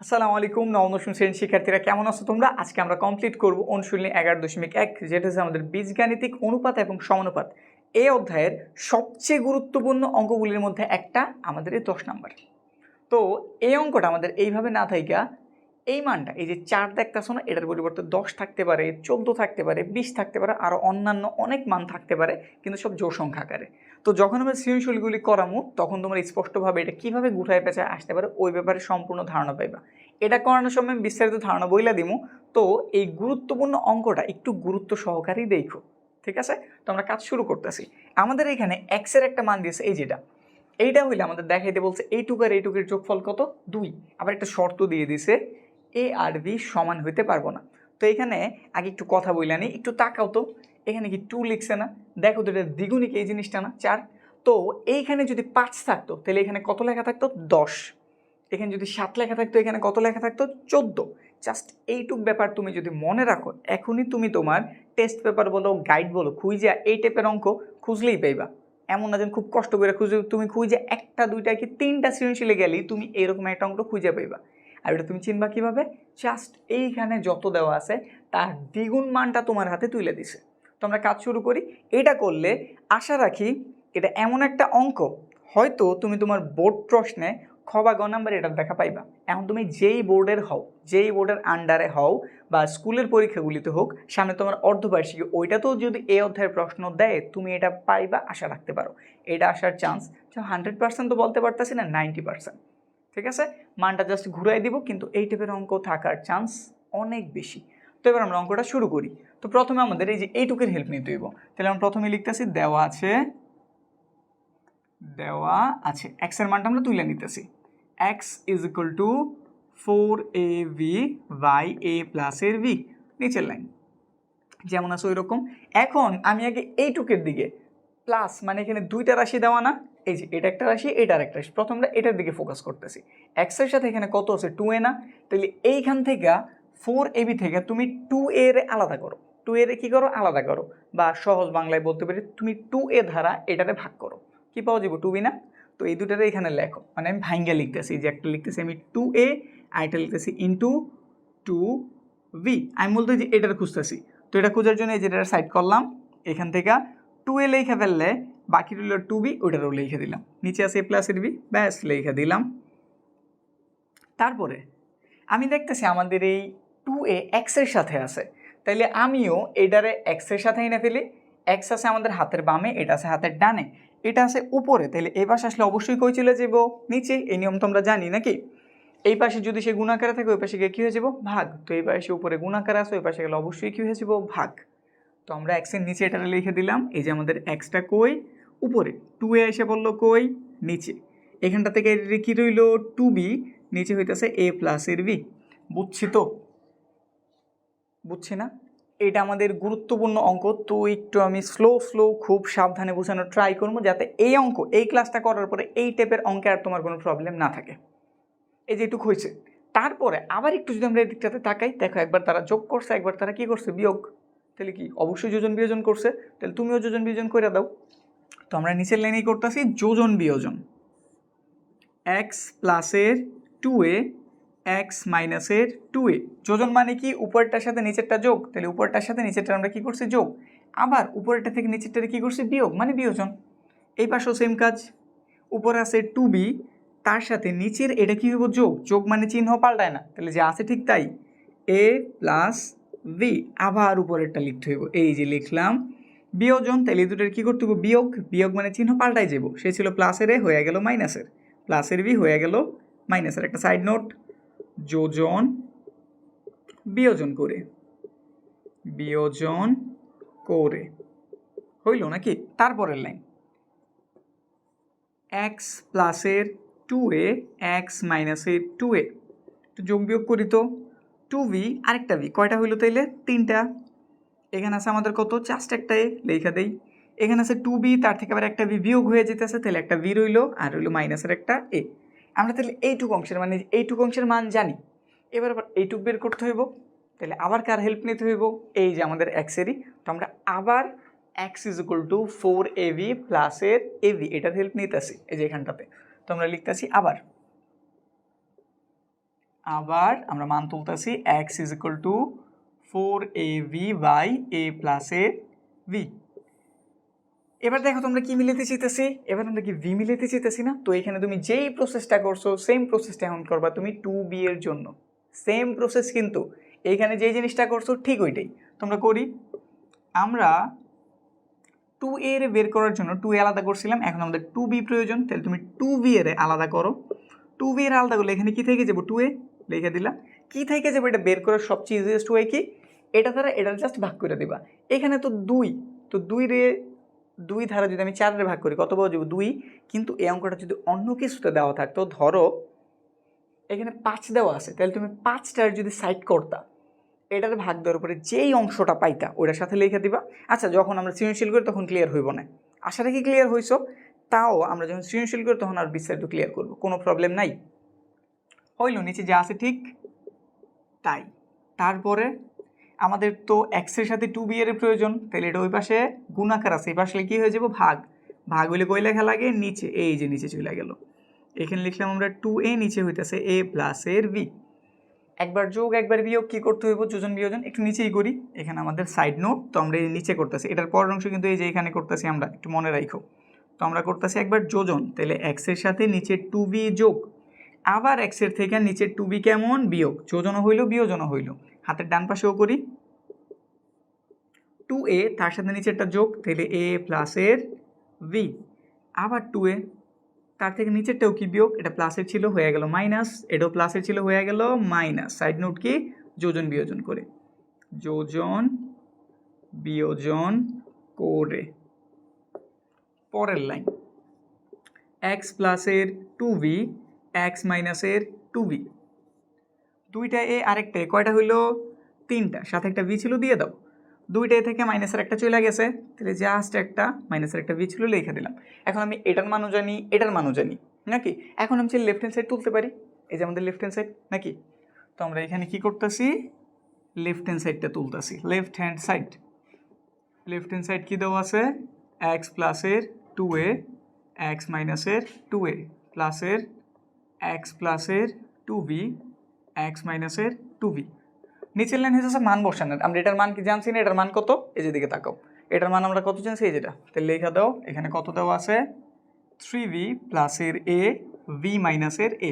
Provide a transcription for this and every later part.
আসসালামু আলাইকুম, নবম দশম শ্রেণির শিক্ষার্থীরা কেমন আছো তোমরা? আজকে আমরা কমপ্লিট করব অনুশীলনী এগারো দশমিক এক, যেটা হচ্ছে আমাদের বীজগাণিতিক অনুপাত এবং সমানুপাত। এই অধ্যায়ের সবচেয়ে গুরুত্বপূর্ণ অঙ্কগুলির মধ্যে একটা আমাদের এই দশ নাম্বার। তো, এই অঙ্কটা আমাদের এইভাবে না থাইকা এই মানটা, এই যে চার দেখতেছো না এটার পরিবর্তে দশ থাকতে পারে, চোদ্দ থাকতে পারে, বিশ থাকতে পারে আরও অন্যান্য অনেক মান থাকতে পারে, কিন্তু সব জোর সংখ্যা আকারে। তো যখন আমরা সৃজনশীলগুলি করামু, তখন তোমরা স্পষ্টভাবে এটা কীভাবে গুঠায় পেঁচায় আসতে পারে, ওই ব্যাপারে সম্পূর্ণ ধারণা পাইবা। এটা করানোর সময় আমি বিস্তারিত ধারণা বইলা দিমু। তো এই গুরুত্বপূর্ণ অঙ্কটা একটু গুরুত্ব সহকারেই দেখো, ঠিক আছে? তো আমরা কাজ শুরু করতেছি। আমাদের এখানে এক্সের একটা মান দিয়েছে, এই যেটা। এইটা হইলে আমাদের দেখাইতে বলছে এইটুক আর এইটুকের যোগফল কত? দুই। আবার একটা শর্ত দিয়ে দিছে এ আর বি সমান হইতে পারব না। তো এখানে আগে একটু কথা বইলানি একটু তাকাও তো। এখানে কি টু লিখছে না? দেখো তো এটা দ্বিগুণিক এই জিনিসটা না, চার। তো এইখানে যদি পাঁচ থাকতো, তাহলে এখানে কত লেখা থাকতো? দশ। এখানে যদি সাত লেখা থাকতো, এখানে কত লেখা থাকতো? চোদ্দ। জাস্ট এইটুক ব্যাপার তুমি যদি মনে রাখো, এখনই তুমি তোমার টেস্ট পেপার বলো গাইড বলো খুঁজে এই টাইপের অঙ্ক খুঁজলেই পাইবা। এমন না যেন খুব কষ্ট করে খুঁজে, তুমি খুঁজে একটা, দুইটা কি তিনটা সৃজনশীলে গেলেই তুমি এরকম একটা অঙ্ক খুঁজে পাইবা। আর এটা তুমি চিনবা কীভাবে? জাস্ট এইখানে যত দেওয়া আছে, তার দ্বিগুণ মানটা তোমার হাতে তুলে দিছে। তো আমরা কাজ শুরু করি। এটা করলে, আশা রাখি, এটা এমন একটা অঙ্ক। হয়তো তুমি তোমার বোর্ড প্রশ্নে খ বা গ নাম্বার এটার দেখা পাইবা। এখন তুমি যেই বোর্ডের হও, যেই বোর্ডের আন্ডারে হও, বা স্কুলের পরীক্ষাগুলিতে হোক, সামনে তোমার অর্ধবার্ষিকী, ওইটাতেও যদি এই অধ্যায়ের প্রশ্ন দেয়, তুমি এটা পাইবা, আশা রাখতে পারো। এটা আসার চান্স হান্ড্রেড পার্সেন্ট তো বলতে পারতেছি না নাইনটি পার্সেন্ট ঠিক আছে? মানটা জাস্ট ঘুরাই দিব, কিন্তু এই টাইপের অঙ্ক থাকার চান্স অনেক বেশি। তো এবার আমরা অঙ্কটা শুরু করি। তো প্রথমে আমাদের এই যে এইটুকের হেল্প নিতে হইব। তাহলে আমরা প্রথমে লিখতেছি, দেওয়া আছে দেওয়া আছে। এক্সের মানটা আমরা তুলে নিতেছি। X is equal to four a v by a plus এর ভি নিচের লাইন যেমন আছে ওই রকম এখন আমি আগে এইটুকের দিকে প্লাস মানে এখানে দুইটা রাশি দেওয়া না, এই যে এটা একটা রাশি এটার একটা রাশি। প্রথম আমরা এটার দিকে ফোকাস করতেছি। এক্সের সাথে এখানে কত আছে? টু এ না। তাহলে এইখান থেকে ফোর এবি থেকে তুমি টু এর আলাদা করো। টু এর কী করো? আলাদা করো। বা সহজ বাংলায় বলতে পারি, তুমি টু এ ধারা এটারে ভাগ করো। কী পাওয়া যাব? টু বি না? তো এই দুটারে এখানে লেখো। মানে আমি ভাঙ্গা লিখতেছি যে একটা লিখতেছি আমি টু এ আর একটা লিখতেছি ইন্টু টু ভি আমি বলতে যে এটার খুঁজতেছি। তো এটা খোঁজার জন্য এই যেটা সাইড করলাম, এখান থেকে টু এ লেখা ফেললে, বাকি রইল টু বি ওটারও লিখে দিলাম। নিচে আছে এ প্লাসের বি ব্যাস, লিখে দিলাম। তারপরে, আমি দেখতেছি আমাদের এই টু এ এক্সের সাথে আছে। তাইলে আমিও এটারে এক্সের সাথে এনে ফেলি। এক্স আছে আমাদের হাতের বামে, এটা আছে হাতের ডানে, এটা আছে উপরে। তাহলে এই পাশে আসলে অবশ্যই কই চলে যাব নিচে, এই নিয়ম তো আমরা জানি নাকি? এই পাশে যদি সে গুণাকারে থাকে, ওই পাশে গিয়ে কী হয়ে যাব ভাগ। তো এই পাশে উপরে গুণাকার আছে, ওই পাশে গেলে অবশ্যই কী হয়ে যাব ভাগ। তো আমরা এক্সের নিচে এটা লিখে দিলাম। এই যে আমাদের এক্সটা কই? উপরে। টু এ এসে বলল কই? নিচে। এখানটা থেকে কী রইল? টু বি নিচে হইতেছে এ প্লাস এর বি বুঝছি তো? বুঝছি না? এটা আমাদের গুরুত্বপূর্ণ অঙ্ক, তো একটু আমি স্লো স্লো খুব সাবধানে বোঝানোর ট্রাই করব যাতে এই অঙ্ক, এই ক্লাসটা করার পরে এই টাইপের অঙ্কে আর তোমার কোনো প্রবলেম না থাকে। এই যে এটুক হয়েছে তারপরে আবার একটু যদি আমরা এই দিকটাতে তাকাই, দেখো একবার তারা যোগ করছে, একবার তারা কি করছে? বিয়োগ। তাহলে কি? অবশ্যই যোজন বিয়োজন করছে। তাহলে তুমিও যোজন বিয়োজন করে দাও। তো আমরা নিচের লাইনেই করতেছি, যোজন বিয়োজন। এক্স প্লাসের টু এ এক্স মাইনাসের টু এ যোজন মানে কি? উপরটার সাথে নিচেরটা যোগ। তাহলে উপরটার সাথে নিচেরটা আমরা কি করছি? যোগ। আবার উপরেরটা থেকে নিচেরটারে কি করছি? বিয়োগ মানে বিয়োজন। এই পাশেও সেম কাজ। উপরে আছে টু বি তার সাথে নিচের এটা কী হইব? যোগ। যোগ মানে চিহ্ন পাল্টায় না। তাহলে যে আছে ঠিক তাই। এ প্লাস ভি আবার উপরেরটা লিখতে হইব। এই যে লিখলাম, বিয়োজন তাহলে দুটোর কী করতে হবে বিয়োগ বিয়োগ মানে চিহ্ন পাল্টাই যাব সে ছিল প্লাসের এ, হয়ে গেল মাইনাসের প্লাসের বি হয়ে গেল মাইনাসের একটা সাইড নোট যোজন, বিয়োজন করে। বিয়োজন করে। হইল নাকি? তারপরের লাইন এক্স প্লাসের টু এ এক্স মাইনাসের টু এ। তো যোগ বিয়োগ করি তো। টু ভি, আরেকটা ভি। কয়টা হইল তাইলে? তিনটা। এখানে আছে আমাদের কত? জাস্ট একটা এ লেখা দেই। এখানে আছে টু বি তার থেকে আবার একটা ভি বিয়োগ হয়ে যেতেছে তাহলে একটা ভি রইল, আর রইল মাইনাসের একটা এ। আমরা তাহলে এইটুকু অংশের মানে এইটুকু অংশের মান জানি। এবার আবার এইটুক বের করতে হইব। তাহলে আবার কার হেল্প নিতে হইব? এই যে আমাদের এক্সেরই তো আমরা আবার x is equal to four a v প্লাসের এ ভি এটার হেল্প নিতেছি, এই যে এখানটাতে। তো আমরা লিখতেছি আবার। আবার আমরা মান তুলতেছি x is equal to four a v by a plus a v এবার দেখো তোমরা কি মিলাতে চাইতেছি? এবার আমরা কি ভি মিলাতে চাইতেছি না? তো এখানে তুমি যেই প্রসেসটা করছ সেম প্রসেসটা এখন করবা তুমি টু বি এর জন্য। সেম প্রসেস কিন্তু এইখানে যেই জিনিসটা করছ, ঠিক ওইটাই। তোমরা করি। আমরা টু এর বের করার জন্য টু এ আলাদা করছিলাম, এখন আমাদের টু বি প্রয়োজন, তাহলে তুমি টু বি এর আলাদা করো। টু বি এর আলাদা করলে এখানে কি থেকে যাব? টু এ লিখে দিলা কি থেকে যাব এটা বের করার সবচেয়ে ইজিয়েস্ট ওয়ে কি? এটা দ্বারা এটা জাস্ট ভাগ করে দিবা। এখানে তো দুই। তো দুই রে, দুই ধারা যদি আমি চারে ভাগ করি, কত পাওয়া যাবে? দুই। কিন্তু এই অঙ্কটা যদি অন্য কিছুতে দেওয়া থাকতো ধরো এখানে পাঁচ দেওয়া আছে, তাহলে তুমি পাঁচটার যদি সাইড করতা, এটার ভাগ দেওয়ার পরে যেই অংশটা পাইতা ওটার সাথে লিখে দিবা। আচ্ছা যখন আমরা সৃজনশীল করি তখন ক্লিয়ার হইব না। আশা রাখি ক্লিয়ার হইছ? তাও আমরা যখন সৃজনশীল করি তখন আর বিস্তারিত ক্লিয়ার করব, কোনো প্রবলেম নাই। হইল নিচে যা আছে ঠিক তাই। তারপরে আমাদের তো এক্সের সাথে টু বি এর প্রয়োজন তাহলে এটা ওই পাশে গুণাকার আছে, এই পাশে কী হয়ে যাব? ভাগ। ভাগ হইলে কই লেখা লাগে? নিচে, এই যে নিচে চলে গেল। এখানে লিখলাম আমরা টু এ নিচে হইতেছে এ প্লাস এর বি একবার যোগ, একবার বিয়োগ, কি করতে হইব? যোজন, বিয়োজন, একটু নিচেই করি। এখানে আমাদের সাইড নোট তো আমরা এই নিচে করতেছি। এটার পরের অংশ কিন্তু এই যে এখানে করতেছি আমরা, একটু মনে রাখো তো আমরা করতেছি একবার যোজন তাহলে এক্সের সাথে নিচে টু বি যোগ। আবার এক্সের থেকে নিচের টু বি কেমন? বিয়োগ। যোজনও হইল বিয়োজনও হইল। হাতের ডান পাশেও করি। টু এ তার সাথে নিচেরটা যোগ, তাহলে এ প্লাসের ভি আবার টু এ তার থেকে নিচেরটাও কি বিয়োগ? এটা প্লাসের ছিল, হয়ে গেল মাইনাস এটাও প্লাসের ছিল, হয়ে গেল মাইনাস সাইড নোট কি? যোজন, বিয়োজন করে। যোজন, বিয়োজন করে। পরের লাইন এক্স প্লাসের টু ভি এক্স মাইনাসের টু ভি দুইটা এ আরেকটা এ, কয়টা হইল? তিনটা। সাথে একটা ভি ছিল, দিয়ে দাও। দুইটা এ থেকে মাইনাসের একটা চলে গেছে। তাহলে জাস্ট একটা মাইনাসের একটা ভি ছিল, লিখে দিলাম। এখন আমি এটার মানও জানি, এটার মানও জানি, নাকি? এখন আমি লেফট হ্যান্ড সাইড তুলতে পারি। এই যে আমাদের লেফট হ্যান্ড সাইড নাকি? তো আমরা এখানে কি করতেছি? লেফট হ্যান্ড সাইডটা তুলতেছি। Left hand side left hand side কী দেওয়া আছে? এক্স প্লাসের টু এ এক্স মাইনাসের টু এ প্লাসের এক্স প্লাসের টু বি এক্স মাইনাসের টু বি নিচের লাইন হচ্ছে মান বসানোর আমরা এটার মান কি জানছি না? এটার মান কত? এই যে দিকে তাকাও। এটার মান আমরা কত জানছি? এই যেটা। তাহলে লেখা দাও, এখানে কত দেওয়া আছে? থ্রি ভি প্লাসের এ ভি মাইনাসের এ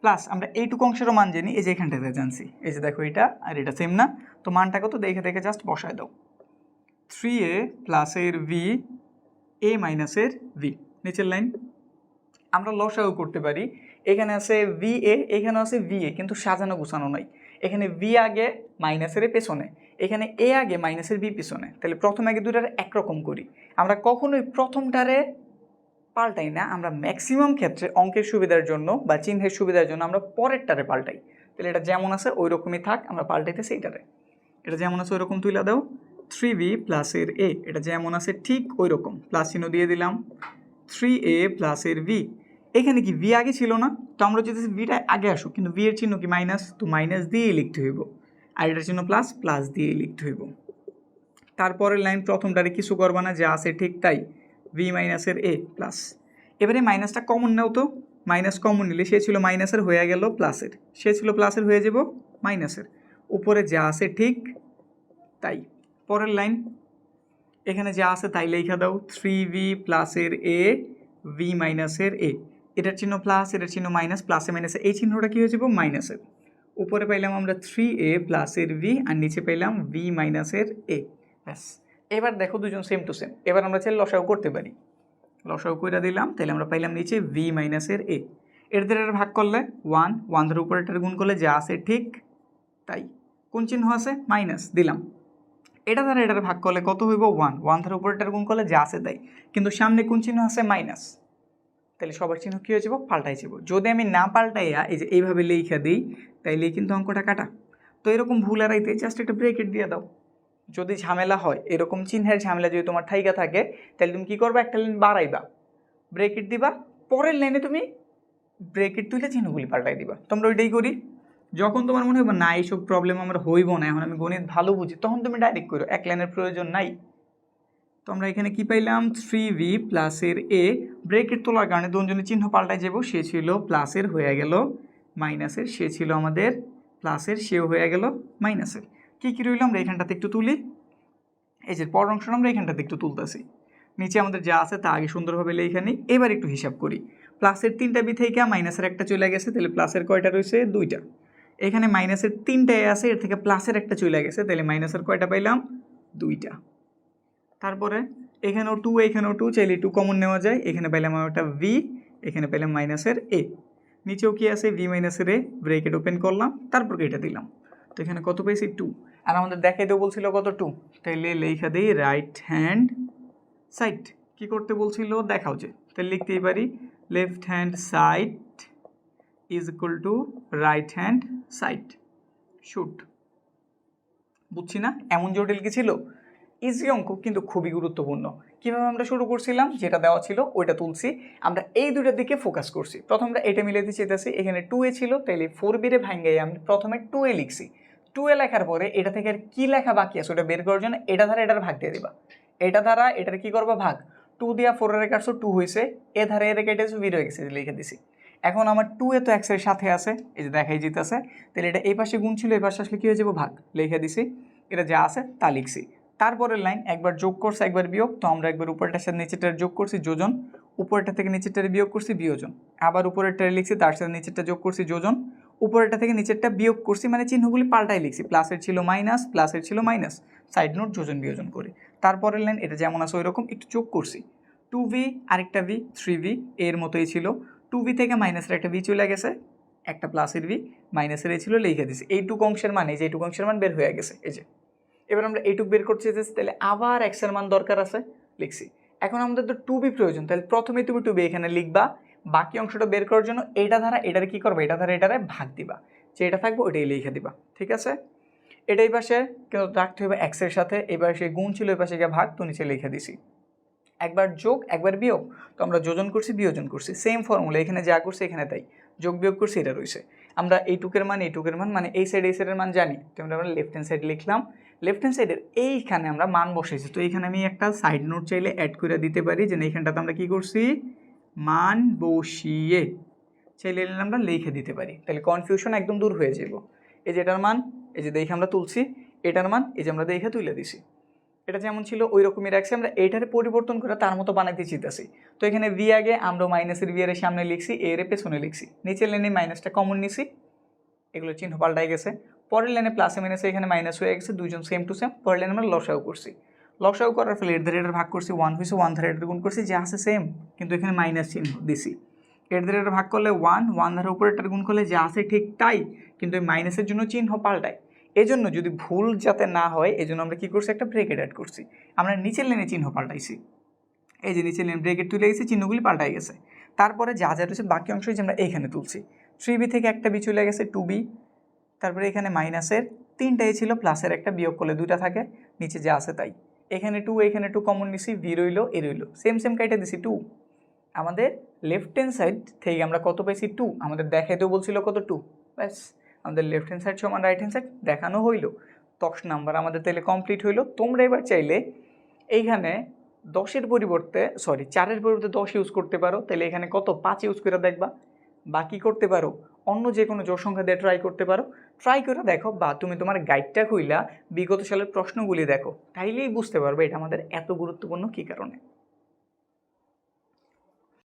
প্লাস আমরা এইটুকু অংশেরও মান জানি, এই যে এখানটাতে জানছি। এই যে দেখো এটা, আর এটা সেম না। তো মানটা কত? দেখে দেখে জাস্ট বসায় দাও। থ্রি এ প্লাসের ভি এ মাইনাসের ভি নিচের লাইন আমরা লসাও করতে পারি। এখানে আছে ভি এ এখানে আছে ভি এ কিন্তু সাজানো গুছানো নাই। এখানে ভি আগে মাইনাসের পেছনে, এখানে এ আগে মাইনাসের বি পিছনে। তাহলে প্রথম আগে দুটার একরকম করি। আমরা কখনোই প্রথমটারে পাল্টাই না, আমরা ম্যাক্সিমাম ক্ষেত্রে অঙ্কের সুবিধার জন্য বা চিহ্নের সুবিধার জন্য আমরা পরেরটারে পাল্টাই। তাহলে এটা যেমন আছে ওই রকমই থাক, আমরা পাল্টাইতেছি এইটারে। এটা যেমন আছে ওই রকম তুলে দাও থ্রি বি প্লাসের এ এটা যেমন আছে ঠিক ওই রকম প্লাস চিহ্ন দিয়ে দিলাম থ্রি এ প্লাসের ভি এখানে কি ভি আগে ছিল না? তো আমরা যদি ভিটা আগে আসুক, কিন্তু ভি এর চিহ্ন কি মাইনাস তো মাইনাস দিয়েই লিখতে হইব। আর এটার চিহ্ন প্লাস প্লাস দিয়েই লিখতে হইব। তারপরের লাইন প্রথমটারে কিছু করবা না, যা আছে ঠিক তাই। ভি মাইনাসের এ প্লাস এবারে মাইনাসটা কমন নাও তো। মাইনাস কমন নিলে সে ছিল মাইনাসের হয়ে গেল প্লাসের সে ছিল প্লাসের হয়ে যাব মাইনাসের উপরে যা আছে ঠিক তাই। পরের লাইন এখানে যা আছে তাই লেখা দাও। থ্রি ভি প্লাসের এ ভি মাইনাসের এ এটার চিহ্ন প্লাস এটার চিহ্ন মাইনাস প্লাসে মাইনাসে এই চিহ্নটা কী হয়ে যাব? মাইনাসের উপরে পাইলাম আমরা থ্রি এ প্লাসের ভি আর নিচে পাইলাম ভি মাইনাসের এ ব্যাস। এবার দেখো দুজন সেম টু সেম এবার আমরা চাইলে লসাও করতে পারি। লসাও করে দিলাম তাহলে আমরা পাইলাম নিচে ভি মাইনাসের এ এর দ্বারা ভাগ করলে ওয়ান ওয়ান ধরে উপরেটার গুণ করলে যা আছে ঠিক তাই। কোন চিহ্ন আছে? মাইনাস দিলাম। এটা দ্বারা এটার ভাগ করলে কত হইব? ওয়ান ওয়ান ধরে উপরেটার গুণ করলে যা আছে তাই। কিন্তু সামনে কোন চিহ্ন আছে? মাইনাস তাহলে সবার চিহ্ন কী হয়ে যাব? পাল্টাই যাব। যদি আমি না পাল্টাইয়া এই যে এইভাবে লেখা দিই, তাইলে কিন্তু অঙ্কটা কাটা। তো এরকম ভুল এড়াইতে জাস্ট একটা ব্রেকেট দিয়ে দাও। যদি ঝামেলা হয়, এরকম চিহ্নের ঝামেলা যদি তোমার ঠাইকা থাকে তাহলে তুমি কী করবা? একটা লাইন বাড়াইবা। ব্রেকেট দিবা। পরের লাইনে তুমি ব্রেকেট তুলে চিহ্নগুলি পাল্টাই দিবা। তোমরা ওইটাই করি। যখন তোমার মনে হবে না, এইসব প্রবলেম আমার হইব না, এখন আমি গণিত ভালো বুঝি, তখন তুমি ডাইরেক্ট করো এক লাইনের প্রয়োজন নাই। তো আমরা এখানে কি পাইলাম? থ্রি ভি প্লাসের এ ব্রেকেট তোলার কারণে দুজনের চিহ্ন পাল্টায় যাব, সে ছিল প্লাসের হয়ে গেল মাইনাসের সে ছিল আমাদের প্লাসের সেও হয়ে গেল মাইনাসের কী কী রইল আমরা এখানটাতে একটু তুলি? এই যে পর অংশটা আমরা এখানটাতে একটু তুলতেছি। নিচে আমাদের যা আছে তা আগে সুন্দরভাবে লেখা এবার একটু হিসাব করি। প্লাসের তিনটা বি থেকে মাইনাসের একটা চলে গেছে, তাহলে প্লাসের কয়টা রয়েছে? দুইটা। এখানে মাইনাসের তিনটায় আছে, এর থেকে প্লাসের একটা চলে গেছে, তাহলে মাইনাসের কয়টা পাইলাম? দুইটা। তারপরে এখানেও টু এখানেও টু চাইলে টু কমন নেওয়া যায়। এখানে পাইলাম একটা ভি এখানে পেলাম মাইনাসের এ নিচেও কি আছে? ভি মাইনাসের এ ব্রেকেট ওপেন করলাম, তারপর এটা দিলাম? তো এখানে কত পেয়েছি? টু আর আমাদের দেখাই দেবো বলছিল কত? টু তাইলে লেখা দিই রাইট হ্যান্ড সাইড কি করতে বলছিল? দেখাও যে। তাহলে লিখতেই পারি left hand side is equal to right hand side shoot বুঝছি না? এমন জটিল কি ছিল? ইজি অঙ্ক কিন্তু খুবই গুরুত্বপূর্ণ। কীভাবে আমরা শুরু করছিলাম? যেটা দেওয়া ছিল, ওইটা তুলছি। আমরা এই দুইটার দিকে ফোকাস করছি। প্রথম আমরা এটা মিলাতে চেয়েছি এখানে টু এ ছিল, তাইলে ফোর বিরে ভাঙ্গাই আমি প্রথমে টু এ লিখছি। টু এ লেখার পরে এটা থেকে আর কী লেখা বাকি আছে? ওটা বের করার জন্য এটা ধারা এটার ভাগ দিয়ে দিবা। এটা দ্বারা এটার কী করবা? ভাগ। টু দিয়া ফোরের কাটছো টু হয়েছে এ ধারে এর কেটেছে বির হয়ে গেছে, লিখে দিছি। এখন আমার টু এ তো এক্সের সাথে আছে, এই যে দেখাই যেতেছে। তাহলে এটা এই পাশে গুণ ছিল, এই পাশে আসলে কী হয়ে যাব? ভাগ। লিখে দিছি। এটা যা আছে, তা লিখছি। তারপরের লাইন, একবার যোগ করছে, একবার বিয়োগ, তো আমরা একবার উপরটার সাথে নিচেরটার যোগ করছি, যোজন। উপরেরটা থেকে নিচেরটার বিয়োগ করছি, বিয়োজন। আবার উপরেরটা লিখছি, তার সাথে নিচেরটা যোগ করছি, যোজন। উপরেরটা থেকে নিচেরটা বিয়োগ করছি মানে চিহ্নগুলি পাল্টাই লিখছি। প্লাসের ছিল মাইনাস, প্লাসের ছিল মাইনাস। সাইড নোট, যোজন, বিয়োজন করে। তারপরের লাইন, এটা যেমন আছে ওই রকম একটু যোগ করছি। টু ভি আরেকটা ভি থ্রি ভি এর মতোই ছিল। টু ভি থেকে মাইনাসের একটা ভি চলে গেছে, একটা প্লাসের ভি মাইনাসের এ ছিল, লিখে দিছি। এইটুকু অংশের মান, এই যে এইটুকু অংশের মান বের হয়ে গেছে, এই যে। এবার আমরা এইটুকু বের করতে যে তাহলে আবার এক্সের মান দরকার আছে, লিখছি। এখন আমাদের তো টু বি প্রয়োজন, তাহলে প্রথমে তুমি টু বি এখানে লিখবা, বাকি অংশটা বের করার জন্য এটা ধারা, এটার কি করবে? এটা দ্বারা এটারে ভাগ দিবা। যে এটা থাকবে ওইটাই লিখে দিবা, ঠিক আছে? এটাই পাশে, কিন্তু রাখতে হবে এক্সের সাথে এবার সে গুণ ছিল, এই পাশে গিয়ে ভাগ, তো নিচে লিখে দিছি। একবার যোগ, একবার বিয়োগ, তো আমরা যোজন করছি, বিয়োজন করছি সেম ফর্মুলা এখানে যা করছি, এখানে তাই। যোগ, বিয়োগ করছি, এটা রয়েছে আমরা এইটুকের মান এইটুকের মান মানে এই সাইড এই সাইডের মান জানি, তো আমরা লেফট হ্যান্ড সাইড লিখলাম। লেফট হ্যান্ড সাইডের এইখানে আমরা মান বসেছি তো এইখানে আমি একটা সাইড নোট চাইলে অ্যাড করে দিতে পারি যে এইখানটাতে আমরা কী করছি? মান বসিয়ে চাইলে আমরা লিখে দিতে পারি। তাহলে কনফিউশন একদম দূর হয়ে যাব এই যে এটার মান, এই যে দেখে আমরা তুলছি, এটার মান, এই যে আমরা দেখে তুলে দিছি। এটা যেমন ছিল ওই রকমই রাখছি। আমরা এটার পরিবর্তন করে তার মতো বানাইতে চিতেছি তো এখানে ভি আগে, আমরা মাইনাসের ভি এর সামনে লিখছি এর পেছনে লিখছি। নিচের লাইনে মাইনাসটা কমন নিছি। এগুলো চিহ্ন পাল্টাই গেছে। পরের লাইনে প্লাসে মাইনাসে এখানে মাইনাস হয়ে গেছে দুজন সেম টু সেম পরের লাইনে আমরা লসাও করছি। লসাও করার ফলে এর ধারে ভাগ করছি ওয়ান হয়েছে ওয়ান ধারে এটার গুণ করছি, যে আছে সেম কিন্তু এখানে মাইনাস চিহ্ন দিছি। এর এটা ভাগ করলে ওয়ান ওয়ান ধারে উপরে এটার গুণ করলে যা আছে ঠিক তাই, কিন্তু এই মাইনাসের জন্য চিহ্ন পাল্টায়। এজন্য যদি ভুল যাতে না হয়, এজন্য আমরা কী করছি, একটা ব্রেকেট অ্যাড করছি। আমরা নিচের লাইনে চিহ্ন পাল্টাইছি। এই যে নিচের লাইন ব্রেকেট তুলে গেছি চিহ্নগুলি পাল্টাই গেছে। তারপরে যা যা রয়েছে, বাকি অংশ যে আমরা এইখানে তুলছি। থ্রি বি থেকে একটা বি চলে গেছে টু বি তারপরে এখানে মাইনাসের তিনটাই ছিল, প্লাসের একটা বিয়োগ করলে দুইটা থাকে, নিচে যা আছে তাই। এখানে টু এখানে টু কমন নিছি ভি রইল এ রইল। সেম সেম কাইটা দিছি টু আমাদের লেফট হ্যান্ড সাইড থেকে আমরা কত পেয়েছি টু আমাদের দেখাইতেও বলছিল কত টু ব্যাস, আমাদের লেফট হ্যান্ড সাইড সমান রাইট হ্যান্ড সাইড দেখানো হইল। দশ নাম্বার আমাদের তাহলে কমপ্লিট হইল। তোমরা এবার চাইলে এইখানে দশের পরিবর্তে সরি চারের পরিবর্তে দশ ইউজ করতে পারো। তাহলে এখানে কত? পাঁচ ইউজ করে দেখবা। বাকি করতে পারো। অন্য যে কোনো জোর সংখ্যা দিয়ে ট্রাই করতে পারো। ট্রাই করে দেখো বা তুমি তোমার গাইডটা খুইলা বিগত সালের প্রশ্নগুলি দেখো, তাইলেই বুঝতে পারবে এটা আমাদের এত গুরুত্বপূর্ণ কী কারণে।